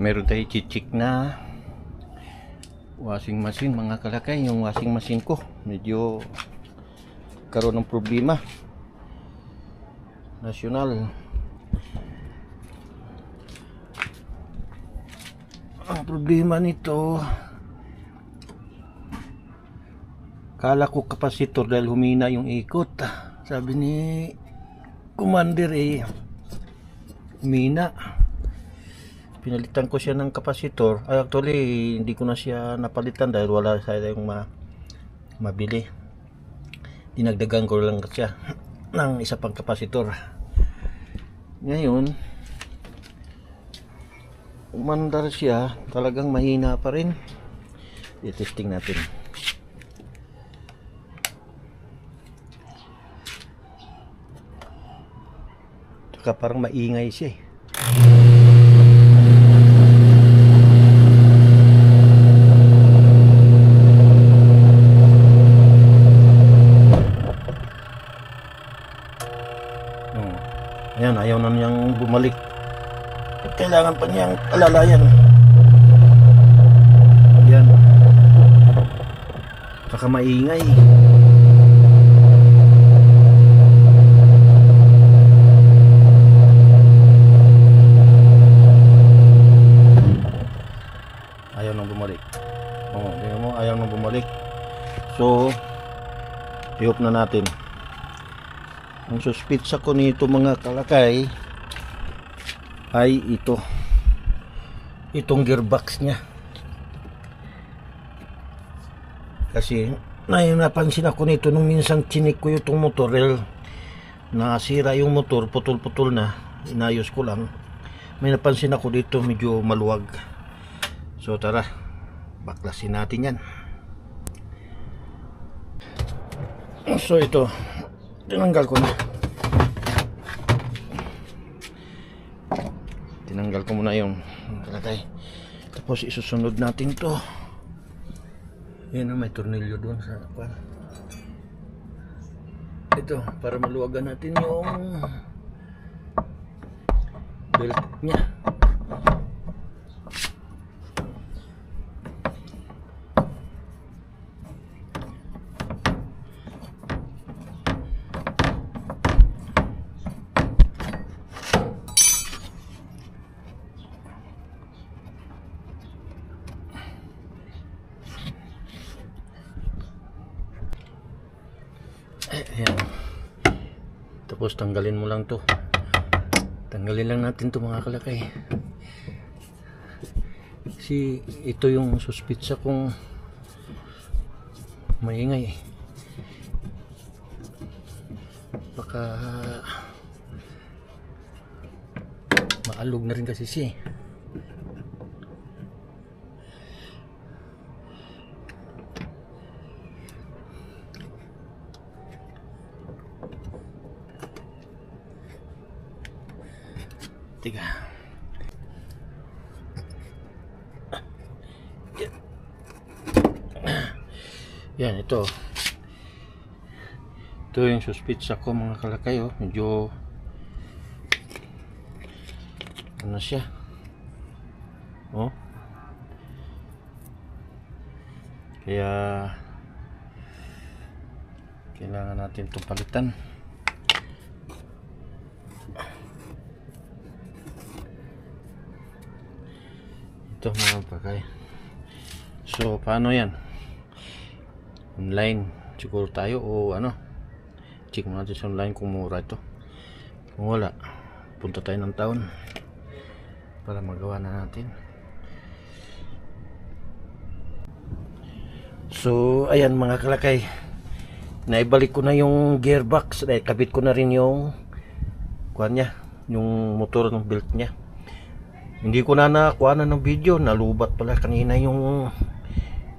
meron tayo chichik na washing machine mga kalakay. Yung washing machine ko medyo karoon ng problema. Nasyonal. Ang problema nito kala ko kapasitor dahil humina yung ikot. Sabi ni commander eh humina pinalitan ko siya ng kapasitor. Ay actually hindi ko na siya napalitan dahil wala sayang ma mabili. Dinagdagan ko lang siya ng isa pang kapasitor. Ngayon umandar siya. Talagang mahina pa rin. I-testing natin. Tsaka parang maingay siya eh Hmm. Ayan, ayaw na bumalik. Kailangan pa niyang alalayan. Ayan. Saka maingay. Ayaw nang bumalik. Tingnan mo, ayaw nang bumalik. So, i-off na natin. Ang suspitsa ko nito mga kalakay ay ito. Itong gearbox niya. Kasi na napansin ako nito nung minsan chinik ko itong motor dahil nasira yung motor, putol-putol na. Inayos ko lang. May napansin ako dito medyo maluwag. So tara, baklasin natin yan. So ito, tinanggal ko na. Tinanggal ko muna yung kalagay. Tapos isusunod natin to. Yan na may tornilyo doon sa kwan. Ito, para maluwagan natin yung belt niya. Ayan. Tapos tanggalin mo lang to. Tanggalin lang natin to mga kalakay. Kasi ito yung suspitsa kong maingay. Baka maalog na rin kasi siya. Tiga. Yan, ito. Ito yung suspitsa ko mga kalakay. Oh. Medyo ano siya. Oh. Kaya kailangan natin itong palitan. Ito mga bagay. So paano yan? Online. Siguro tayo o ano? Check mo natin sa online kung mura ito. Kung wala punta tayo ng town para magawa na natin. So ayan mga kalakay. Naibalik ko na yung gearbox. Eh, kabit ko na rin yung kuhan niya yung motor ng belt niya hindi ko na nakuha na ng video. Nalubat pala kanina yung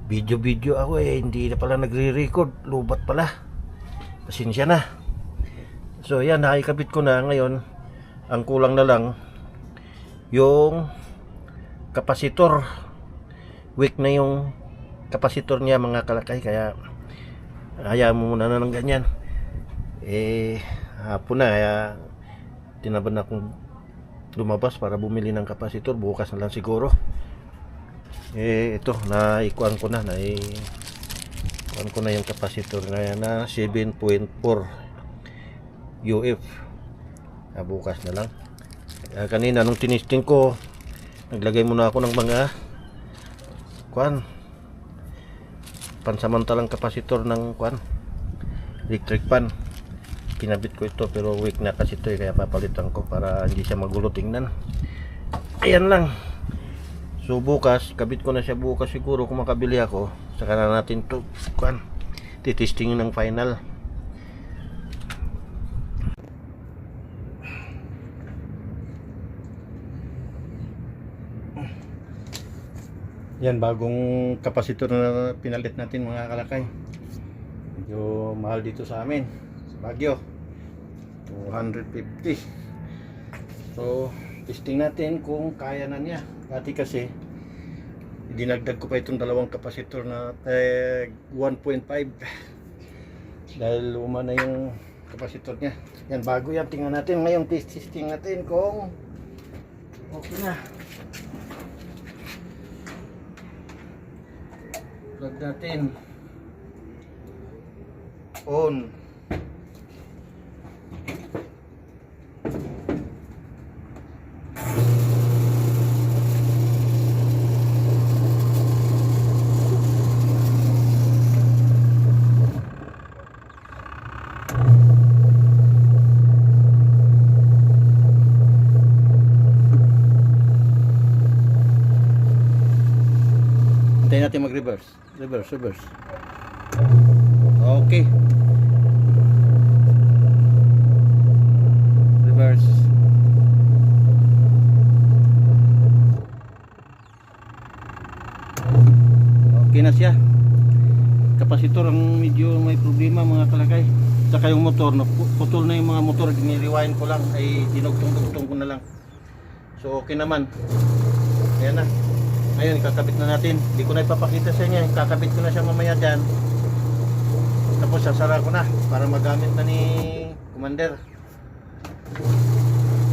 video-video ako eh. Hindi na pala nagre-record. Lubat pala. Pasensya na. So yan, nakikabit ko na ngayon. Ang kulang na lang yung kapasitor. Weak na yung kapasitor niya mga kalakay. Kaya hayaan mo muna na ng ganyan. Eh, hapon na. Kaya tinaban akong lumabas para bumili ng kapasitor bukas na lang siguro. Eh ito na ikuan ko na na ikuan ko na yung kapasitor na na 7.4 UF ah, bukas na lang. Ah, kanina nung tinisting ko naglagay muna ako ng mga kuan pansamantalang kapasitor ng kuan electric pan kinabit ko ito pero weak na kasi ito eh, kaya papalitan ko para hindi siya magulo. Tingnan. Ayan lang. So bukas kabit ko na siya bukas siguro kung makabili ako. Saka na natin to kuan titistingin ng final. Yan bagong kapasitor na pinalit natin mga kalakay. Medyo mahal dito sa amin Baguio. 250 so testing natin kung kaya na niya. Dati kasi dinagdag ko pa itong dalawang kapasitor na eh, 1.5 dahil luma na yung kapasitor niya. Yan bago yan. Tingnan natin ngayong test testing natin kung okay na. Plug natin. On Hintayin natin mag-reverse. Reverse, reverse. Okay. Reverse. Okay na siya. Kapasitor ang medyo may problema mga kalakay. Saka yung motor, putol na yung mga motor, diniriwain ko lang, ay dinugtong-dugtong ko na lang. So okay naman. Ayan na. Ngayon, kakabit na natin. Hindi ko na ipapakita sa inyo. Kakabit ko na siya mamaya dyan. Tapos sasara ko na para magamit na ni Commander.